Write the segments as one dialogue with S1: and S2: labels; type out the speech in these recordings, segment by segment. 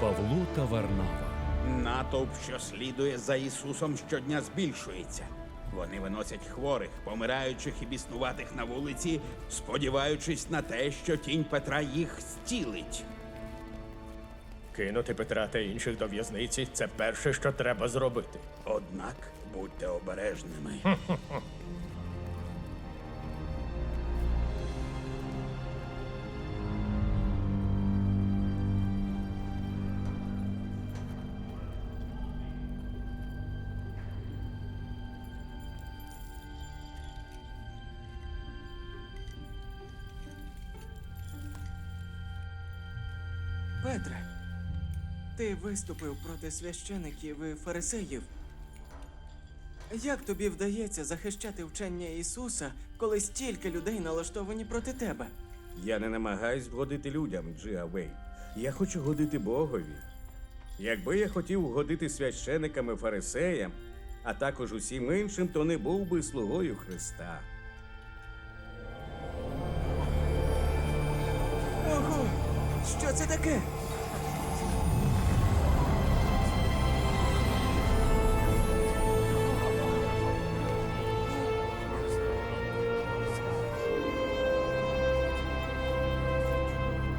S1: Павло та Варнава.
S2: Натовп, що слідує за Ісусом, щодня збільшується. Вони виносять хворих, помираючих і біснуватих на вулиці, сподіваючись на те, що тінь Петра їх зцілить.
S3: Кинути Петра та інших до в'язниці це перше, що треба зробити.
S2: Однак будьте обережними.
S4: Ти виступив проти священиків і фарисеїв. Як тобі вдається захищати вчення Ісуса, коли стільки людей налаштовані проти тебе?
S5: Я не намагаюсь вгодити людям, Джиа Вей. Я хочу годити Богові. Якби я хотів вгодити священикам і фарисеям, а також усім іншим, то не був би слугою Христа.
S4: Ого! Що це таке?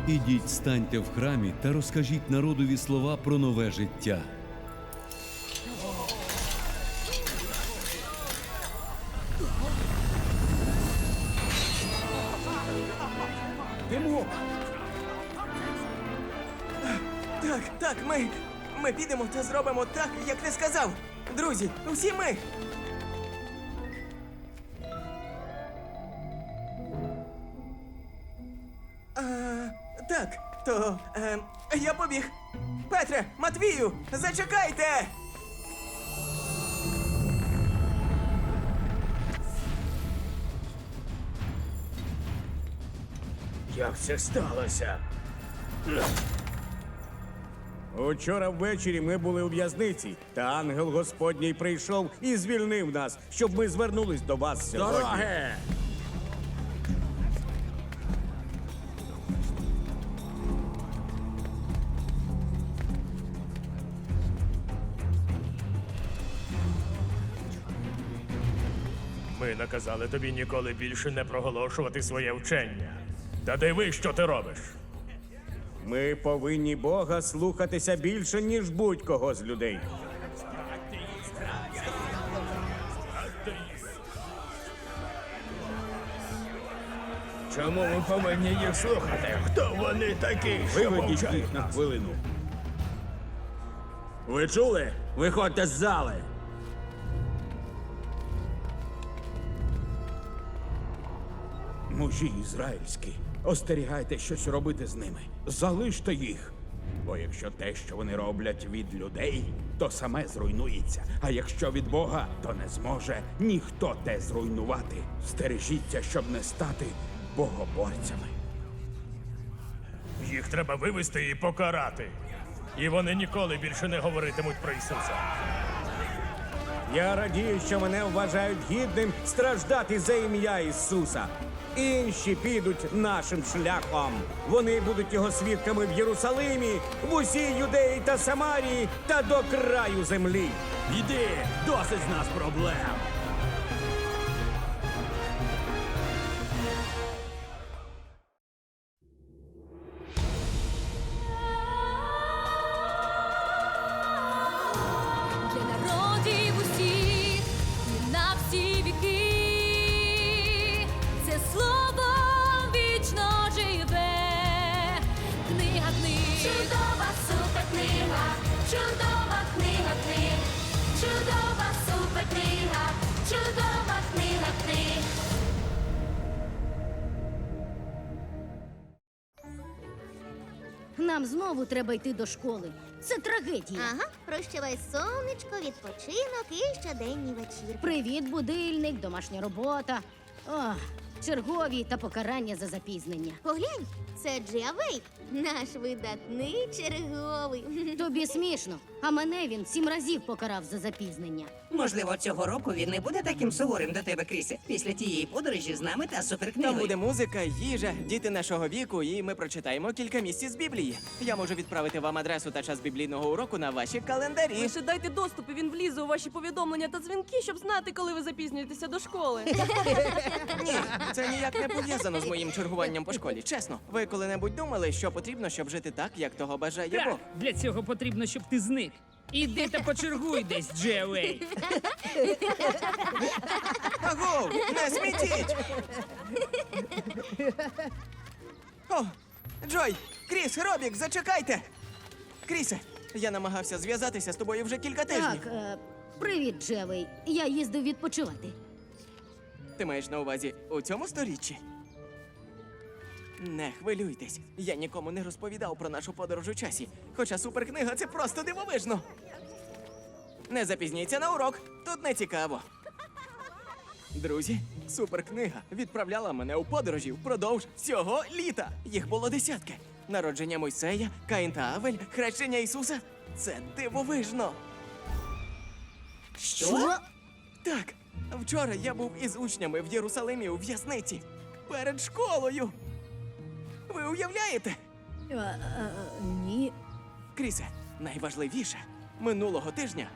S1: Ідіть, станьте в храмі та розкажіть народові слова про нове життя.
S4: Так, так, ми. Ми підемо та зробимо так, як ти сказав. Друзі, усі ми. То е, я побіг. Петре, Матвію, зачекайте!
S3: Як це сталося?
S5: Учора ввечері ми були у в'язниці, та ангел Господній прийшов і звільнив нас, щоб ми звернулись до вас сьогодні.
S3: Дороги! Ми наказали тобі ніколи більше не проголошувати своє вчення. Та диви, що ти робиш.
S5: Ми повинні Бога слухатися більше, ніж будь-кого з людей.
S3: Чому ми повинні їх слухати? Хто вони такі?
S2: Виведіть їх на хвилину.
S5: Ви чули? Виходьте з зали.
S2: Мужі ізраїльські, остерігайте щось робити з ними. Залиште їх. Бо якщо те, що вони роблять від людей, то саме зруйнується. А якщо від Бога, то не зможе ніхто те зруйнувати. Стережіться, щоб не стати богоборцями.
S3: Їх треба вивести і покарати. І вони ніколи більше не говоритимуть про Ісуса.
S5: Я радію, що мене вважають гідним страждати за ім'я Ісуса. Інші підуть нашим шляхом. Вони будуть його свідками в Єрусалимі, в усій Юдеї та Самарії та до краю землі.
S2: Іди, досить з нас проблем.
S6: Нам знову треба йти до школи. Це трагедія.
S7: Ага, прощавай сонечко, відпочинок і щоденні вечірки.
S6: Привіт, будильник, домашня робота. Ох, чергові та покарання за запізнення.
S7: Поглянь, Це Джіавей, наш видатний черговий.
S6: Тобі смішно, а мене він сім разів покарав за запізнення.
S8: Можливо, цього року він не буде таким суворим до тебе, Крісе, після тієї подорожі з нами та
S4: Там буде музика, їжа, діти нашого віку, і ми прочитаємо кілька місць з Біблії. Я можу відправити вам адресу та час біблійного уроку на ваші календарі.
S9: Лише дайте доступ, і він влізе у ваші повідомлення та дзвінки, щоб знати, коли ви запізнюєтеся до школи.
S4: Ні, це ніяк не пов'язано з моїм чергуванням по школі. Чесно, ви коли-небудь думали, що потрібно, щоб жити так, як того бажає
S10: Так,
S4: Бог?
S10: для цього потрібно, щоб ти зник. Іди та почергуй десь, Джеуей.
S4: Агов, не смітіть! О, Джой, Кріс, Робік, зачекайте! Крісе, я намагався зв'язатися з тобою вже кілька тижнів.
S6: Так, е, привіт, Джевей. Я їздив відпочивати.
S4: Ти маєш на увазі у цьому сторіччі? Не хвилюйтесь, я нікому не розповідав про нашу подорож у часі. Хоча суперкнига це просто дивовижно. Не запізніться на урок, тут не цікаво. Друзі, суперкнига відправляла мене у подорожі впродовж всього літа. Їх було десятки. Народження Мойсея, Каїн та Авель, хрещення Ісуса. Це дивовижно.
S8: Що?
S4: Так, вчора я був із учнями в Єрусалимі у в'язниці перед школою. Ви уявляєте?
S6: Е, е, ні.
S4: Крісе, найважливіше, минулого тижня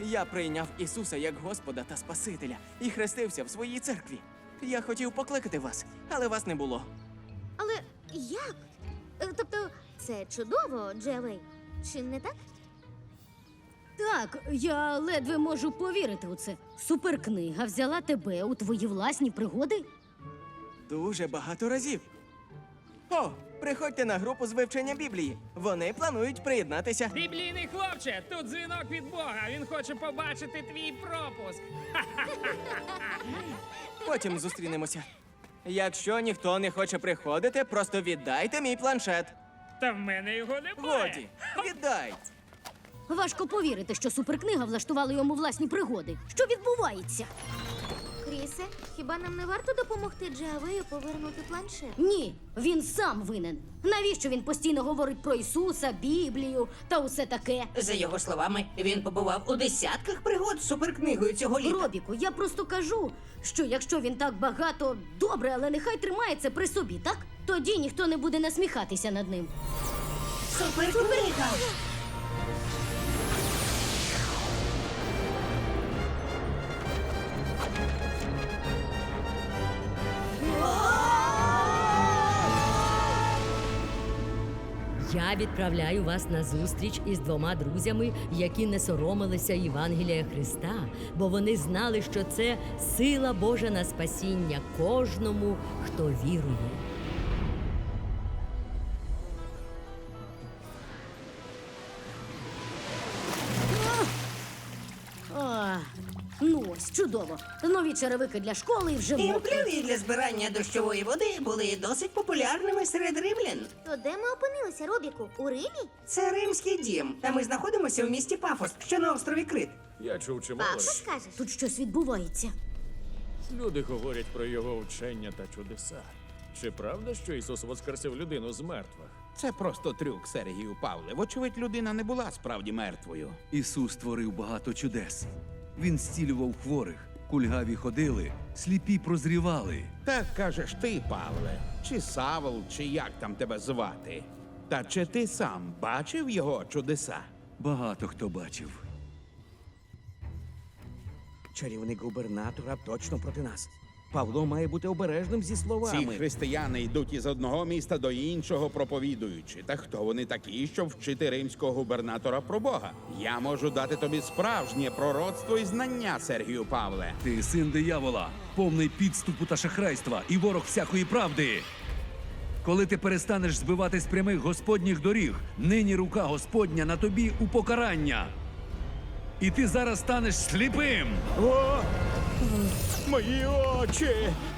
S4: я прийняв Ісуса як Господа та Спасителя і хрестився в своїй церкві. Я хотів покликати вас, але вас не було.
S7: Але як? Е, Тобто, це чудово, Джіавей. Чи не так?
S6: Так, я ледве можу повірити у це. Суперкнига взяла тебе у твої власні пригоди?
S4: Дуже багато разів. О, приходьте на групу з вивчення Біблії. Вони планують приєднатися.
S10: Біблійний хлопче, тут дзвінок від Бога. Він хоче побачити твій пропуск.
S4: Потім зустрінемося. Якщо ніхто не хоче приходити, просто віддайте мій планшет.
S10: Та в мене його немає.
S4: Годі, віддай.
S6: Важко повірити, що суперкнига влаштувала йому власні пригоди. Що відбувається?
S7: Крісе, хіба нам не варто допомогти Джіавею повернути планшет?
S6: Ні, він сам винен. Навіщо він постійно говорить про Ісуса, Біблію та усе таке?
S8: За його словами, він побував у десятках пригод з суперкнигою цього літа.
S6: Робіку, я просто кажу, що якщо він так багато добре, але нехай тримає це при собі, так? Тоді ніхто не буде насміхатися над ним.
S8: Суперкнига!
S11: Я відправляю вас на зустріч із двома друзями, які не соромилися Євангелія Христа, бо вони знали, що це сила Божа на спасіння кожному, хто вірує.
S6: Чудово. Нові черевики для школи і вже
S8: І
S6: мокрі.
S8: для збирання дощової води були досить популярними серед римлян.
S7: То де ми опинилися, Робіку? У Римі?
S8: Це римський дім, та ми знаходимося в місті Пафос, що на острові Крит.
S3: Я чув чимало.
S7: Папа скажеш?
S6: Тут щось відбувається.
S3: Люди говорять про його учення та чудеса. Чи правда, що Ісус воскресив людину з мертвих?
S2: Це просто трюк, Сергію Павле. Вочевидь, людина не була справді мертвою.
S1: Ісус творив багато чудес. Він зцілював хворих, кульгаві ходили, сліпі прозрівали.
S2: Так кажеш ти, Павле, чи Савл, чи як там тебе звати. Та чи ти сам бачив його чудеса?
S1: Багато хто бачив.
S5: Чарівник губернатора точно проти нас. Павло має бути обережним зі
S2: Ці
S5: словами.
S2: християни йдуть із одного міста до іншого, проповідуючи. Та хто вони такі, щоб вчити римського губернатора про Бога? Я можу дати тобі справжнє пророцтво і знання, Сергію Павле.
S1: Ти син диявола, повний підступу та шахрайства і ворог всякої правди. Коли ти перестанеш збивати з прямих господніх доріг, нині рука Господня на тобі у покарання. І ти зараз станеш сліпим.
S2: О! Мої очі!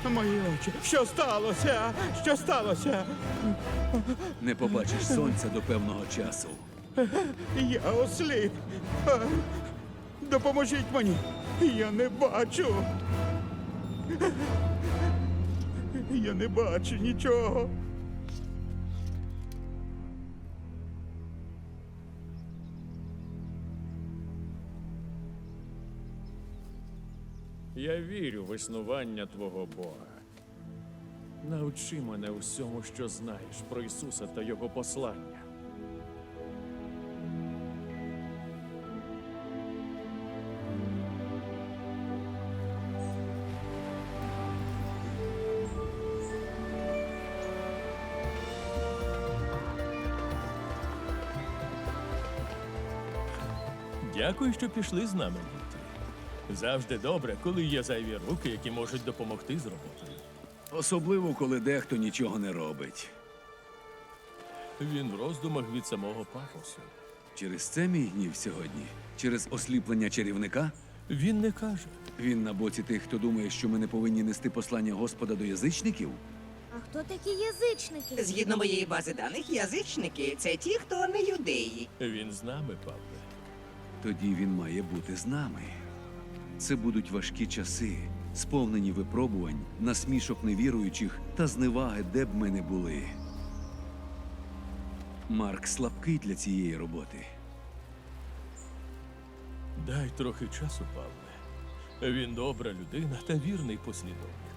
S2: Мої очі! Що сталося? Що сталося?
S1: Не побачиш сонця до певного часу.
S2: Я осліп. Допоможіть мені. Я не бачу. Я не бачу нічого.
S12: Я вірю в існування Твого Бога. Навчи мене усьому, що знаєш про Ісуса та Його послання.
S3: Дякую, що пішли з нами, діти. Завжди добре, коли є зайві руки, які можуть допомогти з роботою.
S1: Особливо, коли дехто нічого не робить.
S3: Він в роздумах від самого пафосу.
S1: Через це мій гнів сьогодні? Через осліплення чарівника?
S3: Він не каже.
S1: Він на боці тих, хто думає, що ми не повинні нести послання Господа до язичників?
S7: А хто такі язичники?
S8: Згідно моєї бази даних, язичники це ті, хто не юдеї.
S3: Він з нами, Павле.
S1: Тоді він має бути з нами. Це будуть важкі часи, сповнені випробувань, насмішок невіруючих та зневаги, де б ми не були. Марк слабкий для цієї роботи.
S3: Дай трохи часу, Павле. Він добра людина та вірний послідовник.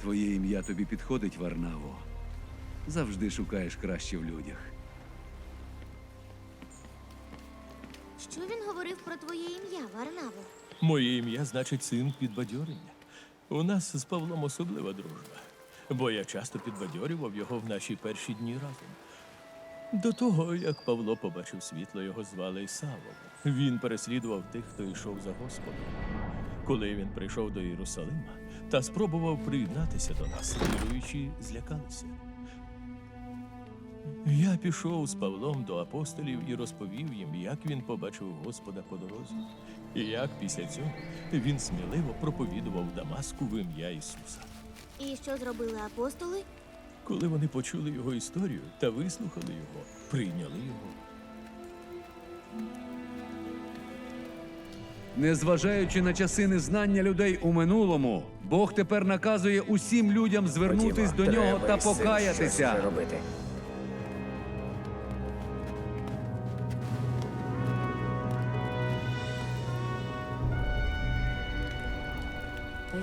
S1: Твоє ім'я тобі підходить, Варнаво. Завжди шукаєш краще в людях.
S7: Що він говорив про твоє ім'я, Варнаво?
S3: Моє ім'я значить син підбадьорення. У нас з Павлом особлива дружба, бо я часто підбадьорював його в наші перші дні разом. До того, як Павло побачив світло, його звали Ісавом. Він переслідував тих, хто йшов за Господом. Коли він прийшов до Єрусалима та спробував приєднатися до нас, віруючі злякалися. Я пішов з Павлом до апостолів і розповів їм, як він побачив Господа по дорозі, і як після цього він сміливо проповідував Дамаску в ім'я Ісуса.
S7: І що зробили апостоли?
S3: Коли вони почули його історію та вислухали його, прийняли його.
S1: Незважаючи на часи незнання людей у минулому, Бог тепер наказує усім людям звернутись до нього та покаятися.
S8: робити.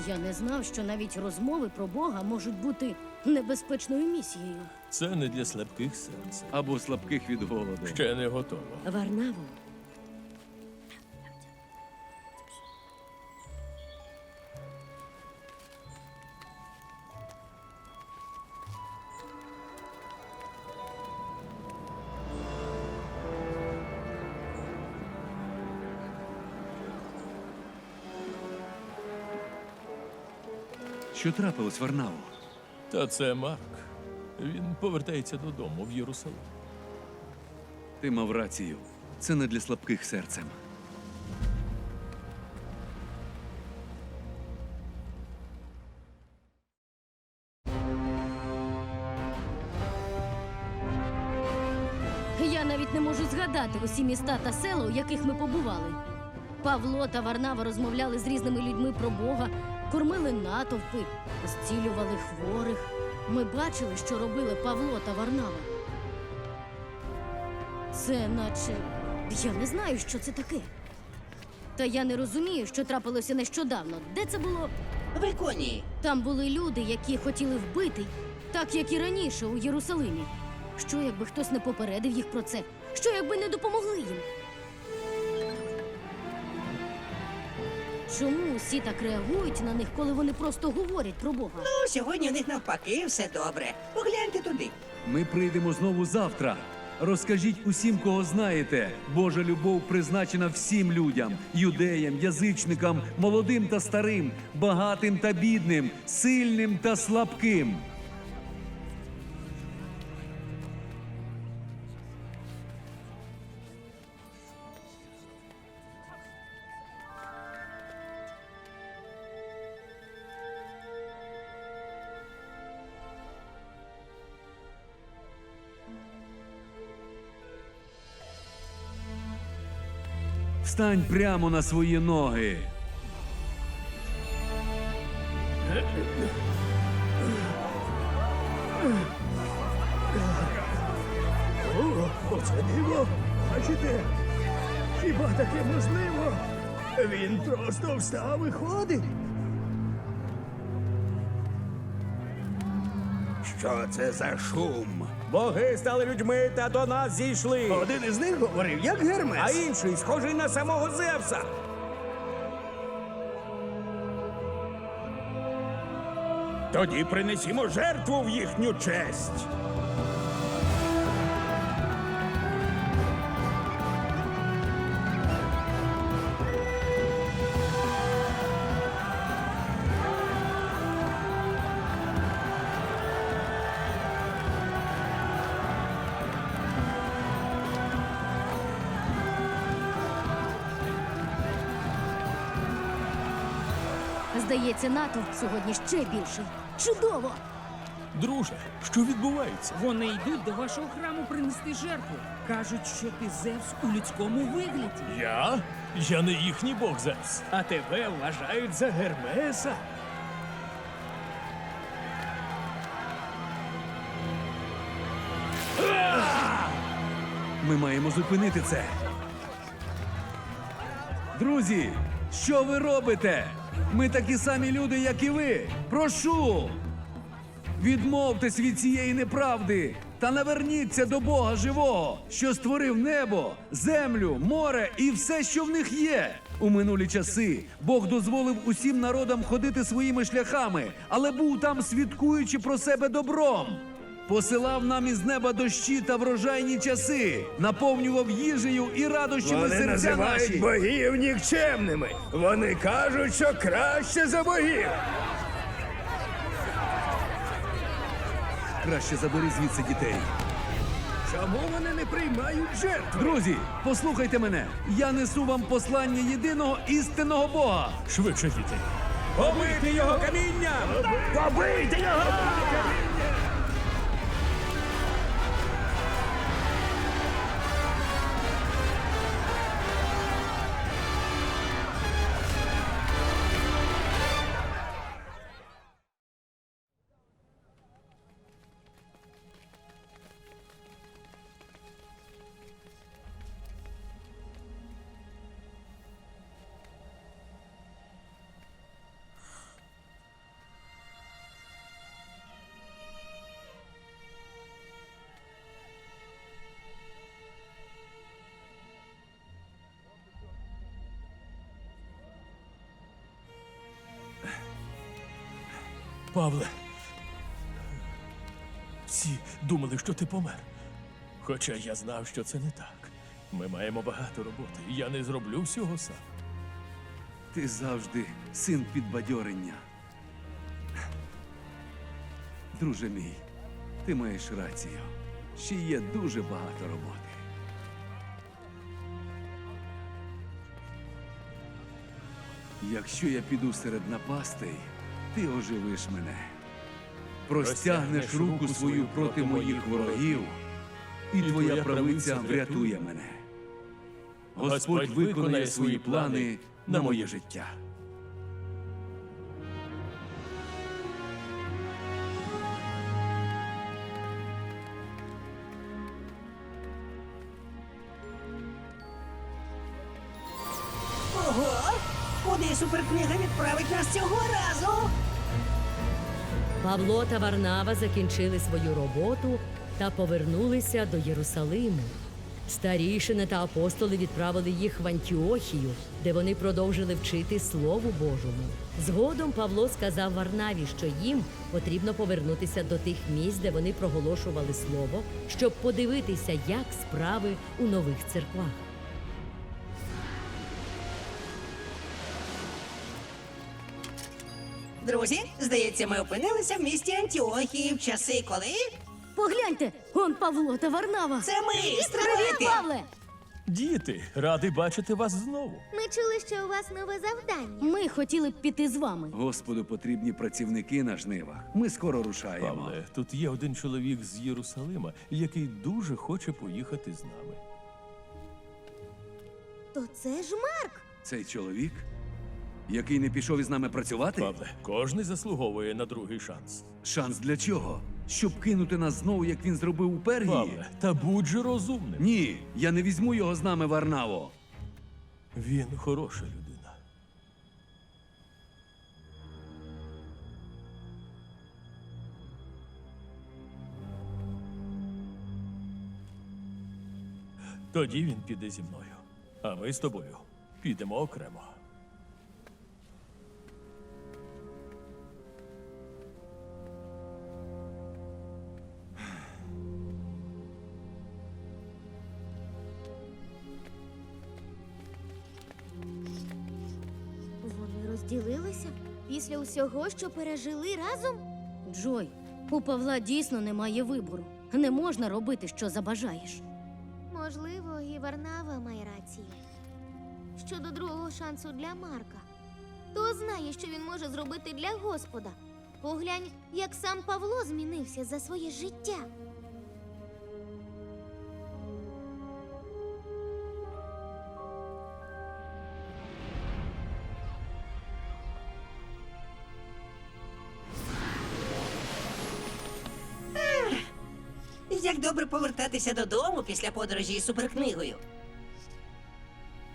S6: Я не знав, що навіть розмови про Бога можуть бути небезпечною місією.
S3: Це не для слабких серця.
S1: Або слабких від голоду.
S3: Ще не готово.
S11: Варнаво,
S1: Що трапилось, Варнаво?
S3: Та це Марк. Він повертається додому в Єрусалим.
S1: Ти мав рацію. Це не для слабких серцем.
S6: Я навіть не можу згадати усі міста та села, у яких ми побували. Павло та Варнава розмовляли з різними людьми про Бога, кормили натовпи, зцілювали хворих. Ми бачили, що робили Павло та Варнава. Це наче я не знаю, що це таке. Та я не розумію, що трапилося нещодавно. Де це було?
S8: В Іконії.
S6: Там були люди, які хотіли вбити, так як і раніше у Єрусалимі. Що якби хтось не попередив їх про це? Що якби не допомогли їм? Чому усі так реагують на них, коли вони просто говорять про Бога?
S8: Ну, сьогодні у них навпаки все добре. Погляньте туди.
S1: Ми прийдемо знову завтра. Розкажіть усім, кого знаєте. Божа любов призначена всім людям: юдеям, язичникам, молодим та старим, багатим та бідним, сильним та слабким. Встань прямо на свої ноги.
S5: Оце диво! Бачите?
S3: Хіба таке можливо? Він просто встав і ходить.
S2: Що це за шум?
S5: Боги стали людьми та до нас зійшли.
S3: Один із них говорив, як
S5: А інший схожий на самого Зевса.
S2: Тоді принесімо жертву в їхню честь.
S6: Здається, натовп сьогодні ще більший. Чудово!
S3: Друже, що відбувається?
S10: Вони йдуть до вашого храму принести жертву. Кажуть, що ти Зевс у людському вигляді.
S3: Я? Я не їхній бог Зевс. А тебе вважають за Гермеса.
S1: Ми маємо зупинити це. Друзі, що ви робите? Ми такі самі люди, як і ви. Прошу. Відмовтесь від цієї неправди та наверніться до Бога живого, що створив небо, землю, море і все, що в них є. У минулі часи Бог дозволив усім народам ходити своїми шляхами, але був там свідкуючи про себе добром. Посилав нам із неба дощі та врожайні часи, наповнював їжею і радощами серця наші.
S3: богів нікчемними. Вони кажуть, що краще за богів.
S1: Краще забери звідси дітей.
S3: Чому вони не приймають жертв?
S1: Друзі, послухайте мене. Я несу вам послання єдиного істинного Бога.
S3: Швидше, діти.
S5: Побити його камінням!
S3: Побийте його! Павле. Всі думали, що ти помер. Хоча я знав, що це не так. Ми маємо багато роботи, і я не зроблю всього сам.
S1: Ти завжди син підбадьорення. Друже мій, ти маєш рацію. Ще є дуже багато роботи. Якщо я піду серед напастей, ти оживиш мене. Простягнеш руку свою проти моїх ворогів, і твоя правиця врятує мене. Господь виконає свої плани на моє життя.
S8: Ого! Куди суперкнига відправить нас цього разу?
S11: Павло та Варнава закінчили свою роботу та повернулися до Єрусалиму. Старішини та апостоли відправили їх в Антіохію, де вони продовжили вчити Слову Божому. Згодом Павло сказав Варнаві, що їм потрібно повернутися до тих місць, де вони проголошували слово, щоб подивитися, як справи у нових церквах.
S8: Друзі, здається, ми опинилися в місті Антіохії в часи, коли
S6: Погляньте, он Павло та Варнава.
S8: це ми
S6: Привіт! Павле!
S3: Діти, радий бачити вас знову.
S7: Ми чули, що у вас нове завдання.
S6: Ми хотіли б піти з вами.
S1: Господу потрібні працівники на жнивах. Ми скоро рушаємо.
S3: Павле, тут є один чоловік з Єрусалима, який дуже хоче поїхати з нами.
S7: То це ж Марк.
S1: Цей чоловік, який не пішов із нами працювати?
S3: Павле, кожний заслуговує на другий шанс.
S1: Шанс для чого? Щоб кинути нас знову, як він зробив у Пергії?
S3: Павле, та будь же розумним.
S1: Ні, я не візьму його з нами, Варнаво.
S3: Він хороша людина. Тоді він піде зі мною, а ми з тобою підемо окремо.
S7: Усього, що пережили разом?
S6: Джой, у Павла дійсно немає вибору. Не можна робити, що забажаєш.
S7: Можливо, і Варнава має рацію. Щодо другого шансу для Марка. Хто знає, що він може зробити для Господа? Поглянь, як сам Павло змінився за своє життя.
S8: Добре повертатися додому після подорожі із суперкнигою.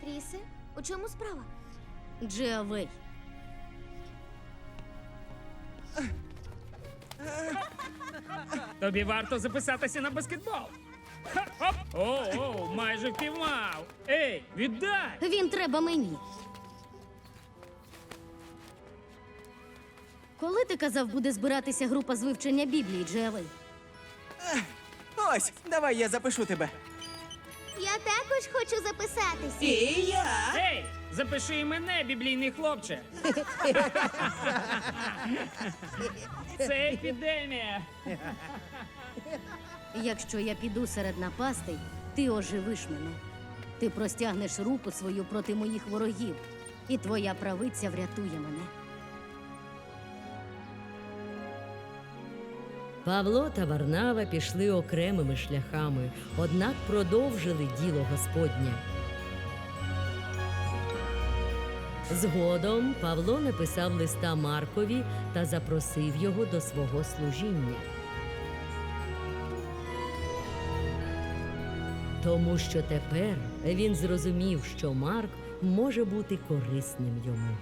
S7: Крісе, у чому справа?
S6: Джеавей.
S10: Тобі варто записатися на баскетбол. Ха, оп! О, о, майже впіймав. Ей, віддай!
S6: Він треба мені. Коли ти казав, буде збиратися група з вивчення Біблії, Джеавей?
S4: Ось, давай я запишу тебе.
S7: Я також хочу записатися.
S8: І я.
S10: Ей, запиши і мене, біблійний хлопче. Це епідемія.
S6: Якщо я піду серед напастей, ти оживиш мене. Ти простягнеш руку свою проти моїх ворогів, і твоя правиця врятує мене.
S11: Павло та Варнава пішли окремими шляхами, однак продовжили діло Господнє. Згодом Павло написав листа Маркові та запросив його до свого служіння. Тому що тепер він зрозумів, що Марк може бути корисним йому.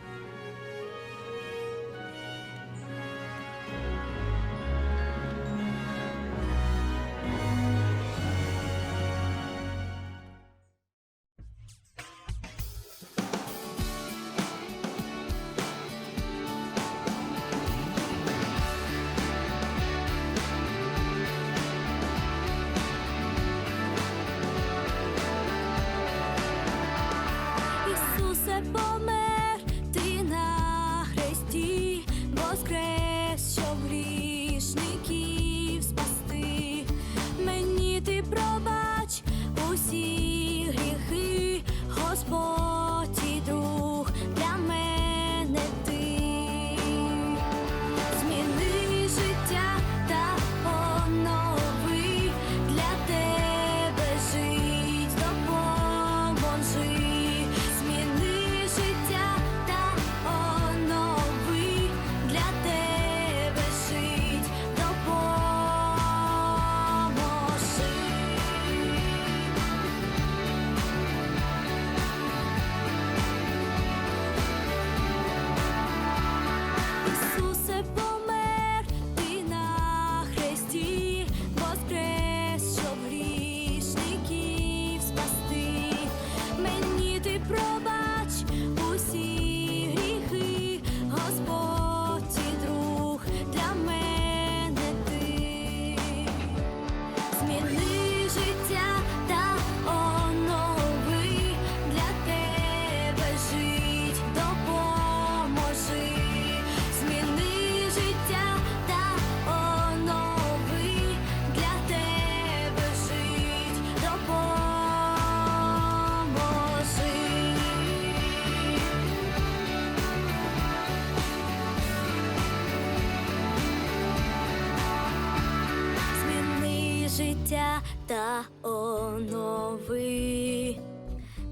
S13: Та онови.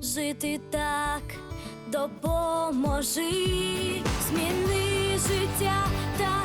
S13: Жити так допоможи. Зміни життя та